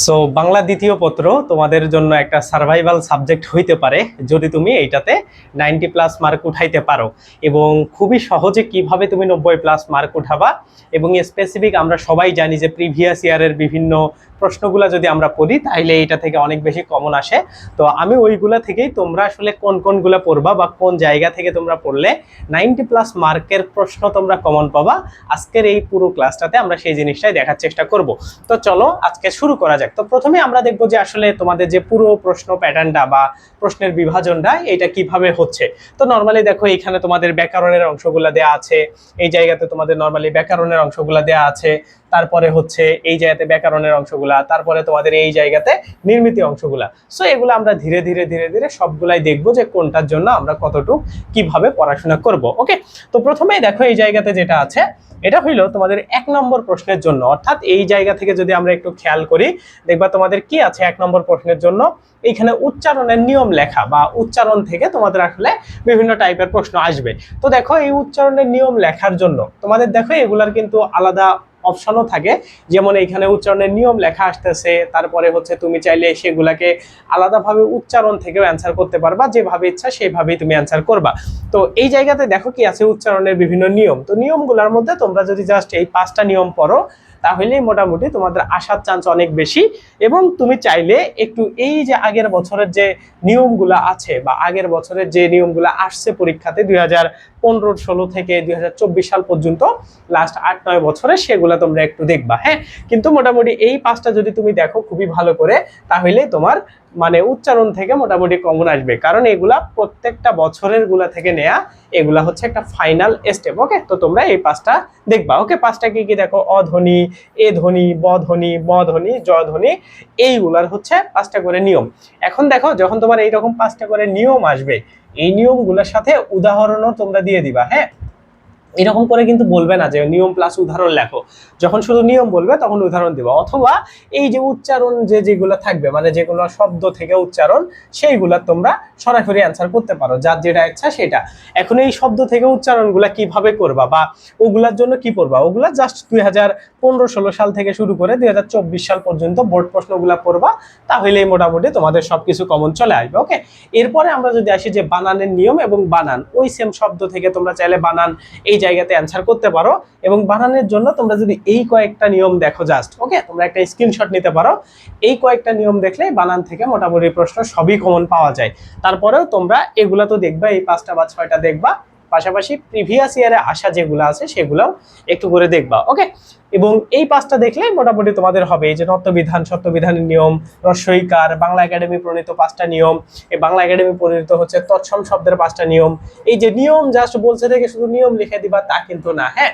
So Bangla দ্বিতীয় পত্র তোমাদের জন্য একটা সার্ভাইভাল সাবজেক্ট হইতে পারে, যদি তুমি এইটাতে নাইনটি প্লাস মার্ক উঠাইতে পারো। এবং খুবই সহজে কীভাবে তুমি নব্বই প্লাস মার্ক উঠাবা, এবং স্পেসিফিক আমরা সবাই জানি যে প্রিভিয়াস ইয়ারের বিভিন্ন প্রশ্নগুলো যদি আমরা পড়ি তাহলে এটা থেকে অনেক বেশি কমন আসে। তো আমি ওইগুলা থেকেই তোমরা আসলে কোন কোনগুলো পড়বা বা কোন জায়গা থেকে তোমরা পড়লে নাইনটি প্লাস মার্কের প্রশ্ন তোমরা কমন পাবা। আজকের এই পুরো ক্লাসটাতে আমরা সেই জিনিসটাই দেখার চেষ্টা করব। তো চলো আজকে শুরু করা যাক। তো প্রথমে আমরা দেখব যে আসলে তোমাদের যে পুরো প্রশ্ন প্যাটার্নটা বা প্রশ্নের বিভাজনটা এটা কীভাবে হচ্ছে। তো নর্মালি দেখো এখানে তোমাদের ব্যাকরণের অংশগুলো দেয়া আছে, এই জায়গাতে তোমাদের নর্মালি ব্যাকরণের অংশগুলো দেয়া আছে, তারপরে হচ্ছে এই জায়গাতে ব্যাকরণের অংশগুলা তারপরে তোমাদের এই জায়গাতে নির্মিত অংশগুলা। সো এগুলো আমরা ধীরে ধীরে ধীরে ধীরে সবগুলাই দেখব যে কোনটার জন্য আমরা কতটুকু কীভাবে পড়াশোনা করব ওকে তো প্রথমেই দেখো এই জায়গাতে যেটা আছে, এটা হইল তোমাদের এক নম্বর প্রশ্নের জন্য। অর্থাৎ এই জায়গা থেকে যদি আমরা একটু খেয়াল করি, দেখবা তোমাদের কি আছে এক নম্বর প্রশ্নের জন্য? এইখানে উচ্চারণের নিয়ম লেখা বা উচ্চারণ থেকে তোমাদের আসলে বিভিন্ন টাইপের প্রশ্ন আসবে। তো দেখো এই উচ্চারণের নিয়ম লেখার জন্য, তোমাদের দেখো এগুলার কিন্তু আলাদা অপশনও থাকে। যেমন এইখানে উচ্চারণের নিয়ম লেখা আসতেছে, তারপরে হচ্ছে তুমি চাইলে সেগুলাকে আলাদাভাবে উচ্চারণ থেকেও অ্যান্সার করতে পারবা, যেভাবে ইচ্ছা সেভাবেই তুমি অ্যান্সার করবা। তো এই জায়গাতে দেখো কি আছে উচ্চারণের বিভিন্ন নিয়ম। তো নিয়মগুলোর মধ্যে তোমরা যদি জাস্ট এই পাঁচটা নিয়ম পড়ো, তাহলেই মোটামুটি তোমাদের আসার চান্স অনেক বেশি। এবং তুমি চাইলে একটু এই যে আগের বছরের যে নিয়মগুলো আছে বা আগের বছরের যে নিয়মগুলো আসছে পরীক্ষাতে দুই হাজার পনেরো ষোলো থেকে দুই হাজার চব্বিশ সাল পর্যন্ত লাস্ট আট, নয় বছরে সেগুলো তোমরা একটু দেখবা হ্যাঁ? কিন্তু মোটামুটি এই পাঁচটা যদি তুমি দেখো খুবই ভালো করে, তাহলে তোমার মানে উচ্চারণ থেকে মোটামুটি কমন আসবে। কারণ এগুলা প্রত্যেকটা বছরেরগুলা থেকে নেয়া, এগুলা হচ্ছে একটা ফাইনাল স্টেপ ওকে তো তোমরা এই পাঁচটা দেখবা ওকে পাঁচটা কি কি দেখো? অধ্বনি এ ধ্বনি, ব ধ্বনি ধ্বনি, জ ধ্বনি, এইগুলার হচ্ছে পাঁচটা করে নিয়ম। এখন দেখো, যখন তোমার এইরকম পাঁচটা করে নিয়ম আসবে এই নিয়মগুলোর সাথে উদাহরণও তোমরা দিয়ে দিবা হ্যাঁ? এরকম করে কিন্তু বলবে না যে নিয়ম প্লাস উদাহরণ লেখো। যখন শুধু নিয়ম বলবে, তখন উদাহরণ দিবা। অথবা এই যে উচ্চারণ যে যেগুলো থাকবে মানে যেগুলো শব্দ থেকে উচ্চারণ, সেইগুলো তোমরা সরাসরি অ্যান্সার করতে পারো, যার যেটা ইচ্ছা সেটা। এখন এই শব্দ থেকে উচ্চারণগুলা কীভাবে করবা বা ওগুলার জন্য কি পড়বা? ওগুলা জাস্ট দুই হাজার পনেরো ষোলো সাল থেকে শুরু করে দুই হাজার চব্বিশ সাল পর্যন্ত বোর্ড প্রশ্নগুলা পড়বা, তাহলেই মোটামুটি তোমাদের সবকিছু কমন চলে আসবে ওকে এরপরে আমরা যদি আসি যে বানানের নিয়ম এবং বানান, ওই সেম শব্দ থেকে তোমরা চাইলে বানান এই জায়গাতে অ্যান্সার করতে পারো এবং বানানের জন্য তোমরা যদি এই কয়েকটা নিয়ম দেখো জাস্ট ওকে তোমরা একটা স্ক্রিনশট নিতে পারো। এই কয়েকটা নিয়ম দেখলে বানান থেকে মোটামুটি প্রশ্ন সবই কমন পাওয়া যায়। তারপরেও তোমরা এগুলা তো দেখবা, এই পাঁচটা বা ছয়টা দেখবা। পাশাপাশি প্রিভিয়াস ইয়ারে আসা যেগুলো আছে সেগুলোও একটু করে দেখবা ওকে এবং এই পাঁচটা দেখলে মোটামুটি তোমাদের হবে। যে নত্যবিধান সত্যবিধানের নিয়ম, রস্বইকার, বাংলা একাডেমি প্রণীত পাঁচটা নিয়ম, এই বাংলা একাডেমি প্রণীত হচ্ছে তৎসম শব্দের পাঁচটা নিয়ম। এই যে নিয়ম জাস্ট বলছে থেকে শুধু নিয়ম লিখে দিবা, তা কিন্তু না হ্যাঁ?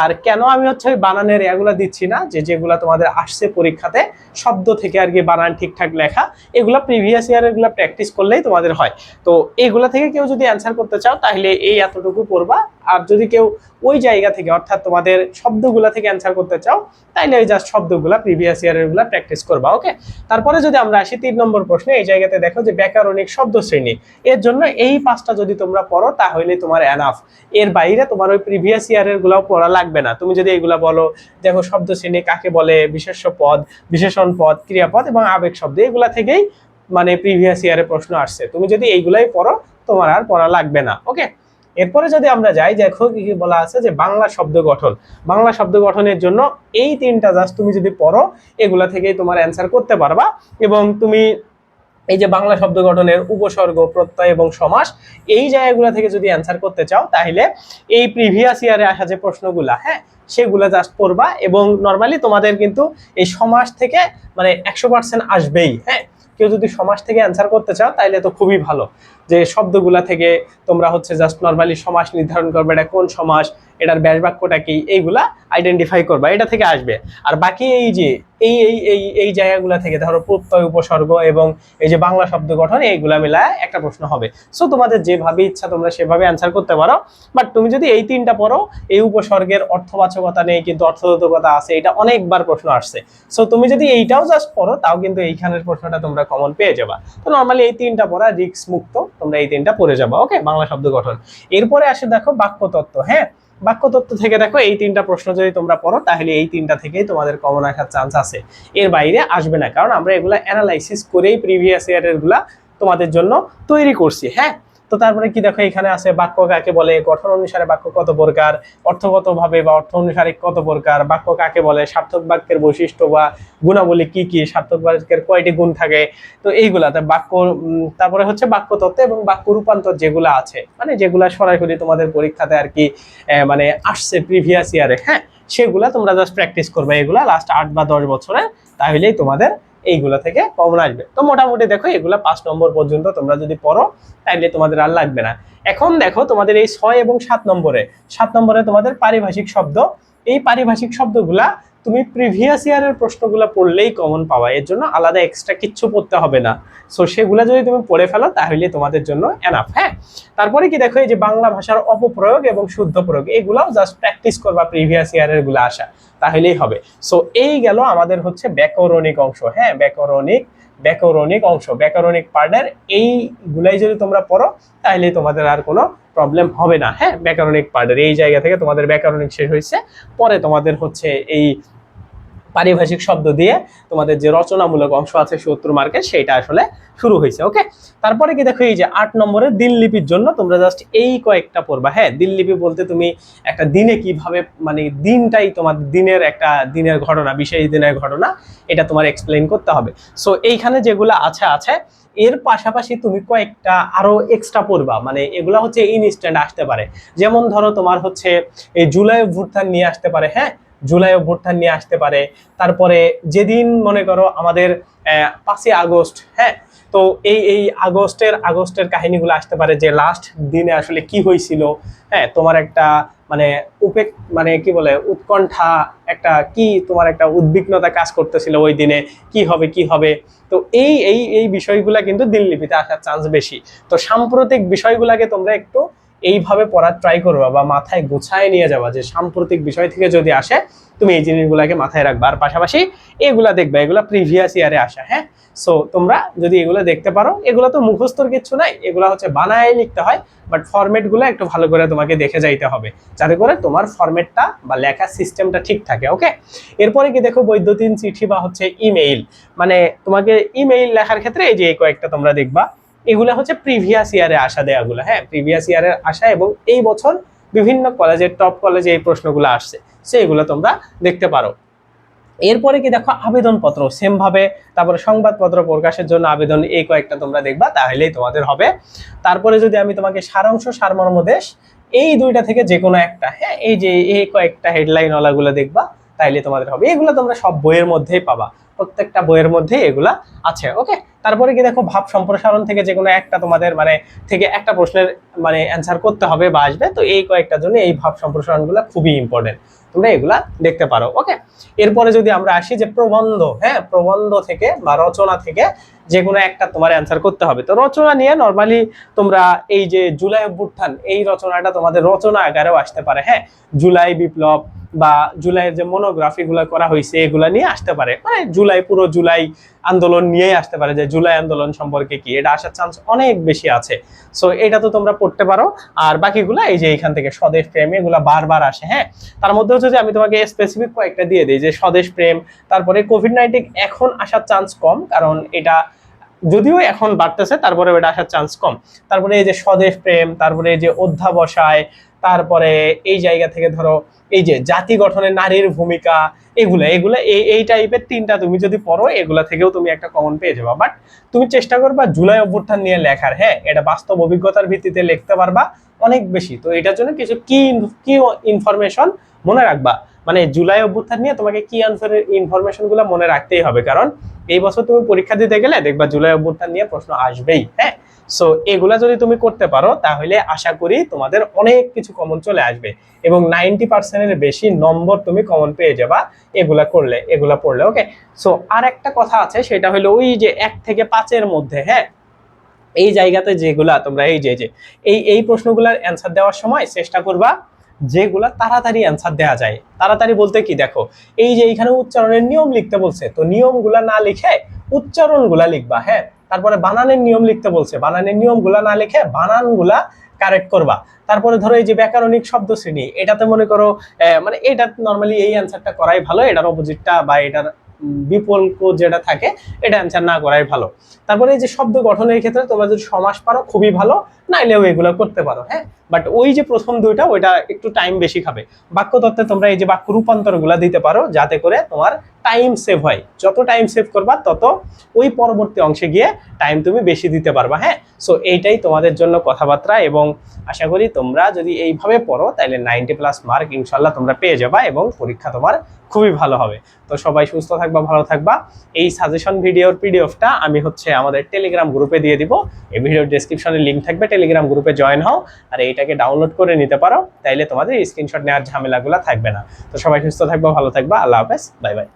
আর কেন আমি হচ্ছে বানানের এগুলা দিচ্ছি না, যে যেগুলা তোমাদের আসছে পরীক্ষাতে শব্দ থেকে আর কি বানান ঠিকঠাক লেখা, এগুলা প্রিভিয়াস ইয়ারেরগুলা প্র্যাকটিস করলেই তোমাদের হয়। তো এইগুলা থেকে কেউ যদি অ্যান্সার করতে চাও, তাহলে এই এতটুকু পড়বা। আর যদি কেউ ওই জায়গা থেকে, অর্থাৎ তোমাদের শব্দগুলা থেকে অ্যান্সার করতে চাও, তাইলে ওই জাস্ট শব্দগুলা প্রিভিয়াস ইয়ারেরগুলা প্র্যাকটিস করবা ওকে তারপরে যদি আমরা আসি তিন নম্বর প্রশ্নে, এই জায়গাতে দেখো যে ব্যাকরণিক শব্দ শ্রেণি এর জন্য এই পাঁচটা যদি তোমরা পড়ো, তাহলে তোমার এনাফ এর বাইরে তোমার ওই প্রিভিয়াস ইয়ারের গুলাও পড়া লাগবে না। তুমি যদি এইগুলা বলো, দেখো শব্দ শ্রেণি কাকে বলে, বিশেষ্য পদ, বিশেষণ পদ ক্রিয়াপদ এবং আবেগ শব্দ, এগুলা থেকেই মানে প্রিভিয়াস ইয়ারে প্রশ্ন আসছে। তুমি যদি এইগুলাই পড়ো, তোমার আর পড়া লাগবে না ওকে এরপরে যদি আমরা যাই, দেখো কি কি বলা আছে যে বাংলা শব্দ গঠন। বাংলা শব্দ গঠনের জন্য এই তিনটা জাস্ট তুমি যদি পড়ো, এগুলা থেকেই তোমার অ্যান্সার করতে পারবা এবং তুমি এই যে বাংলা শব্দ গঠনের উপসর্গ, প্রত্যয় এবং সমাস, এই জায়গাগুলো থেকে যদি অ্যান্সার করতে চাও, তাহলে এই প্রিভিয়াস ইয়ারে আসা যে প্রশ্নগুলা হ্যাঁ সেগুলো জাস্ট পড়বা এবং নর্মালি তোমাদের কিন্তু এই সমাস থেকে মানে একশো পার্সেন্ট আসবেই হ্যাঁ। কেউ যদি সমাস থেকে অ্যান্সার করতে চাও, তাহলে তো খুবই ভালো যে শব্দগুলা থেকে তোমরা হচ্ছে জাস্ট নর্মালি সমাস নির্ধারণ করবে, এটা কোন সমাস, এটার ব্যাস বাক্যটা কি, এইগুলা আইডেন্টিফাই করবা, এটা থেকে আসবে। আর বাকি এই যে এই এই এই এই জায়গাগুলা থেকে ধরো প্রত্যয় উপসর্গ এবং এই যে বাংলা শব্দ গঠন, এইগুলা মিলায় একটা প্রশ্ন হবে। সো তোমাদের যেভাবে ইচ্ছা তোমরা সেভাবে অ্যান্সার করতে পারো। বাট তুমি যদি এই তিনটা পড়ো, এই উপসর্গের অর্থবাচকতা নেই, কিন্তু অর্থবোধকতা আছে, এটা অনেকবার প্রশ্ন আসছে। সো তুমি যদি এইটাও জাস্ট পড়ো, তাও কিন্তু এইখানের প্রশ্নটা তোমরা কমন পেয়ে যাবা। তো নর্মালি এই তিনটা পড়া রিক্স মুক্ত, তোমরা এই তিনটা পড়ে যাবা ওকে বাংলা শব্দ গঠন। এরপরে আসে দেখো বাক্যতত্ত্ব হ্যাঁ? বাক্যতত্ত্ব থেকে দেখো, এই তিনটা প্রশ্ন যদি তোমরা পড়ো, তাহলে এই তিনটা থেকেই তোমাদের কমন আসার চান্স আছে। এর বাইরে আসবে না, কারণ আমরা এগুলা অ্যানালাইসিস করেই প্রিভিয়াস ইয়ারেরগুলা তোমাদের জন্য তৈরি করছি হ্যাঁ? তো তারপরে কি দেখো, এখানে আছে বাক্য কাকে বলে, গঠন অনুসারে বাক্য কত প্রকার, অর্থগতভাবে বা অর্থ অনুসারে কত প্রকার, বাক্য কাকে বলে, সার্থক বাক্যের বৈশিষ্ট্য বা গুণাবলী কি কি, সার্থক বাক্যের কয়টি গুণ থাকে, তো এইগুলাতে বাক্য তারপরে হচ্ছে বাক্য তত্ত্ব এবং বাক্য রূপান্তর যেগুলো আছে মানে যেগুলা সরাসরি তোমাদের পরীক্ষাতে আর কি মানে আসছে প্রিভিয়াস ইয়ারে হ্যাঁ সেগুলা তোমরা জাস্ট প্র্যাকটিস করবে, এগুলা লাস্ট আট বা দশ বছরে, তাহলেই তোমাদের এইগুলা থেকে কমন আসবে। তো মোটামুটি দেখো, এগুলা পাঁচ নম্বর পর্যন্ত তোমরা যদি পড়ো তাহলে তোমাদের আর লাগবে না। এখন দেখো, তোমাদের এই ছয় এবং সাত নম্বরে সাত নম্বরে তোমাদের পারিভাষিক শব্দ। এই পারিভাষিক শব্দগুলা তুমি প্রিভিয়াস ইয়ারের প্রশ্নগুলো পড়লেই কমন পাওয়া এর জন্য আলাদা এক্সট্রা কিচ্ছু পড়তে হবে না। সো সেগুলো যদি তুমি পড়ে ফেলো, তাহলে তোমাদের জন্য এনাফ হ্যাঁ? তারপরে কি দেখো, এই যে বাংলা ভাষার অপপ্রয়োগ এবং শুদ্ধ প্রয়োগ, এগুলাও জাস্ট প্র্যাকটিস করবা প্রিভিয়াস ইয়ারেরগুলো আসা। তাহলেই হবে। সো এই গেল আমাদের হচ্ছে ব্যাকরণিক অংশ। হ্যাঁ ব্যাকরণিক ব্যাকরণিক অংশ। ব্যাকরণিক পার্টের এইগুলাই যদি তোমরা পড়ো তাহলে তোমাদের আর কোনো প্রবলেম হবে না। হ্যাঁ ব্যাকরণিক পার্টের এই জায়গা থেকে তোমাদের ব্যাকরণিক শেষ হয়েছে। পরে তোমাদের হচ্ছে এই পারিভাষিক শব্দ দিয়ে তোমাদের যে রচনামূলক অংশ আছে সত্তর মার্কের সেটা আসলে শুরু হয়েছে ওকে তারপরে কি দেখো, এই যে আট নম্বরের দিনলিপির জন্য তোমরা জাস্ট এই কয়েকটা পড়বা হ্যাঁ? দিনলিপি বলতে তুমি একটা দিনে কীভাবে মানে দিনটাই তোমার দিনের একটা দিনের ঘটনা, বিশেষ দিনের ঘটনা, এটা তোমার এক্সপ্লেন করতে হবে। সো এইখানে যেগুলো আছে আছে, এর পাশাপাশি তুমি কয়েকটা আরও এক্সট্রা পড়বা মানে এগুলা হচ্ছে ইনস্ট্যান্ট আসতে পারে। যেমন ধরো তোমার হচ্ছে, এই জুলাই অভ্যুত্থান নিয়ে আসতে পারে হ্যাঁ? জুলাই অভ্যুত্থান নিয়ে আসতে পারে। তারপরে যেদিন, মনে করো, আমাদের পাঁচই আগস্ট হ্যাঁ? তো এই এই আগস্টের আগস্টের কাহিনীগুলো আসতে পারে যে লাস্ট দিনে আসলে কি হয়েছিল হ্যাঁ? তোমার একটা মানে উপেক মানে কি বলে, উৎকণ্ঠা, একটা কি, তোমার একটা উদ্বিগ্নতা কাজ করতেছিল ওই দিনে, কি হবে কি হবে? তো এই এই এই বিষয়গুলা কিন্তু দিনলিপিতে আসার চান্স বেশি। তো সাম্প্রতিক বিষয়গুলাকে তোমরা একটু এইভাবে পড়ার ট্রাই করবা বা মাথায় গোছায় নিয়ে যাবা যে সাম্প্রতিক বিষয় থেকে যদি আসে, তুমি এই জিনিসগুলোকে মাথায় রাখবা। আর পাশাপাশি এগুলা দেখবা, এগুলা প্রিভিয়াস ইয়ারে আসা হ্যাঁ? সো তোমরা যদি এগুলো দেখতে পারো, এগুলো তো মুখস্থর কিছু নাই, এগুলো হচ্ছে বানায় লিখতে হয় বাট ফরম্যাটগুলো একটু ভালো করে তোমাকে দেখে যাইতে হবে, যাতে করে তোমার ফরম্যাটটা বা লেখার সিস্টেমটা ঠিক থাকে ওকে এরপরে কি দেখো, বৈদ্যুতিন চিঠি বা হচ্ছে ইমেইল মানে তোমাকে ইমেইল লেখার ক্ষেত্রে এই যে এই কয়েকটা তোমরা দেখবা এগুলো হচ্ছে প্রিভিয়াস ইয়ারে আসা দেয়াগুলো হ্যাঁ? প্রিভিয়াস ইয়ারের আসা এবং এই বছর বিভিন্ন কলেজের টপ কলেজে এই প্রশ্নগুলো আসছে। সেইগুলো তোমরা দেখতে পারো। এরপরে কি দেখো, আবেদনপত্র সেম ভাবে তারপরে সংবাদপত্র প্রকাশের জন্য আবেদন, এই কয়েকটা তোমরা দেখবা, তাহলেই তোমাদের হবে। তারপরে যদি আমি তোমাকে সারাংশ সারমর্ম দেশ, এই দুইটা থেকে যে কোনো একটা হ্যাঁ? এই যে, এই কয়েকটা হেডলাইন ওলাগুলো দেখবা তাইলে তোমাদের হবে। এগুলো তোমরা সব বইয়ের মধ্যেই পাবা। প্রত্যেকটা বইয়ের মধ্যে এগুলা আছে ওকে তারপরে কি দেখো ভাব সম্প্রসারণ থেকে যে কোনো একটা তোমাদের মানে থেকে একটা প্রশ্নের মানে অ্যান্সার করতে হবে বা আসবে। তো এই কয়েকটার জন্য এই ভাব সম্প্রসারণগুলো খুবই ইম্পর্টেন্ট তোমরা এগুলা দেখতে পারো ওকে এরপরে যদি আমরা আসি যে প্রবন্ধ হ্যাঁ? প্রবন্ধ থেকে বা রচনা থেকে যে কোনো একটা তোমার অ্যান্সার করতে হবে। তো রচনা নিয়ে নর্মালি তোমরা এই যে জুলাই অভ্যুত্থান, এই রচনাটা তোমাদের রচনা আকারেও আসতে পারে হ্যাঁ? জুলাই বিপ্লব বা জুলাইয়ের যে মনোগ্রাফি গুলা করা হয়েছে এগুলা নিয়ে আসতে পারে। মানে জুলাই, পুরো জুলাই আন্দোলন নিয়েই আসতে পারে যে জুলাই আন্দোলন সম্পর্কে কি, এটা আসার চান্স অনেক বেশি আছে। সো এটা তো তোমরা পড়তে পারো। আর বাকিগুলা এই যে এখান থেকে স্বদেশ প্রেম, এগুলা বারবার আসে হ্যাঁ? তার মধ্যে হচ্ছে যে আমি তোমাকে স্পেসিফিক কয়েকটা দিয়ে দিই, যে স্বদেশ প্রেম, তারপরে কোভিড নাইন্টিন এখন আসার চান্স কম, কারণ এটা যদিও এখন বাড়তেছে তারপরে এটা আসার চান্স কম। তারপরে এই যে স্বদেশ প্রেম, তারপরে এই যে অধ্যাবসায়, তারপরে এই জায়গা থেকে ধরো এই যে জাতি গঠনে নারীর ভূমিকা, এগুলা এগুলা এই এই টাইপের তিনটা তুমি যদি পড়ো, এগুলা থেকেও তুমি একটা কমন পেয়ে যাবা। বাট তুমি চেষ্টা করবা জুলাই অভ্যুত্থান নিয়ে লেখার হ্যাঁ? এটা বাস্তব অভিজ্ঞতার ভিত্তিতে লিখতে পারবা অনেক বেশি। তো এটার জন্য কিছু কি কি ইনফরমেশন মনে রাখবা। মানে জুলাই অভ্যুত্থান নিয়ে তোমাকে কি ইনফরমেশনগুলো মনে রাখতেই হবে? কারণ এই বছর তুমি পরীক্ষা দিতে গেলে দেখবা জুলাই অভ্যুত্থান নিয়ে প্রশ্ন আসবেই হ্যাঁ? সো এগুলা যদি তুমি করতে পারো, তাহলে আশা করি তোমাদের অনেক কিছু কমন চলে আসবে এবং নাইনটি পার্সেন্টের বেশি নম্বর তুমি কমন পেয়ে যাবা এগুলা করলে, এগুলা পড়লে ওকে সো আর একটা কথা আছে, সেটা হলো ওই যে এক থেকে পাঁচের মধ্যে হ্যাঁ? এই জায়গাতে যেগুলা তোমরা এই যে, এই এই প্রশ্নগুলোর অ্যান্সার দেওয়ার সময় চেষ্টা করবা যেগুলা তাড়াতাড়ি অ্যান্সার দেওয়া যায়। তাড়াতাড়ি বলতে কি দেখো, এই যে এইখানে উচ্চারণের নিয়ম লিখতে বলছে, তো নিয়মগুলা না লিখে উচ্চারণগুলা লিখবা হ্যাঁ? তারপরে বানানের নিয়ম লিখতে বলছে, বানানের নিয়মগুলা না লিখে বানানগুলা কারেক্ট করবা। তারপরে ধরো এই যে ব্যাকরণিক শব্দ শ্রেণি, এটাতে মনে করো মানে এটা নর্মালি এই অ্যান্সারটা করাই ভালো, এটার অপোজিটটা বা এটার বিকল্প যেটা থাকে, এটা অ্যান্সার না করাই ভালো। তারপরে এই যে শব্দ গঠনের ক্ষেত্রে তোমরা যদি সমাস পারো, খুবই ভালো, নাইলেও এগুলো করতে পারো হ্যাঁ? বাট ওই যে প্রথম দুইটা, ওইটা একটু টাইম বেশি খাবে। বাক্য তত্ত্বে তোমরা এই যে বাক্য রূপান্তরগুলো দিতে পারো, যাতে করে তোমার টাইম সেভ হয়। যত টাইম সেভ করবা, তত ওই পরবর্তী অংশে গিয়ে টাইম তুমি বেশি দিতে পারবা হ্যাঁ? সো এইটাই তোমাদের জন্য কথাবার্তা এবং আশা করি তোমরা যদি এইভাবে পড়ো, তাহলে নাইনটি প্লাস মার্ক ইনশাল্লাহ তোমরা পেয়ে যাবা এবং পরীক্ষা তোমার খুবই ভালো হবে। তো সবাই সুস্থ থাকবা, ভালো থাকবা। এই সাজেশন ভিডিওর পিডিএফটা আমি হচ্ছে আমাদের টেলিগ্রাম গ্রুপে দিয়ে দিব। এই ভিডিওর ডেসক্রিপশনে লিঙ্ক থাকবে টেলিগ্রাম গ্রুপে জয়েন হও। আর এইটাকে ডাউনলোড করে নিতে পারো। তাইলে তোমাদের স্ক্রিনশট নেওয়ার ঝামেলাগুলো থাকবে না। তো সবাই সুস্থ থাকবা, ভালো থাকবা। আল্লাহ হাফেজ। Bye bye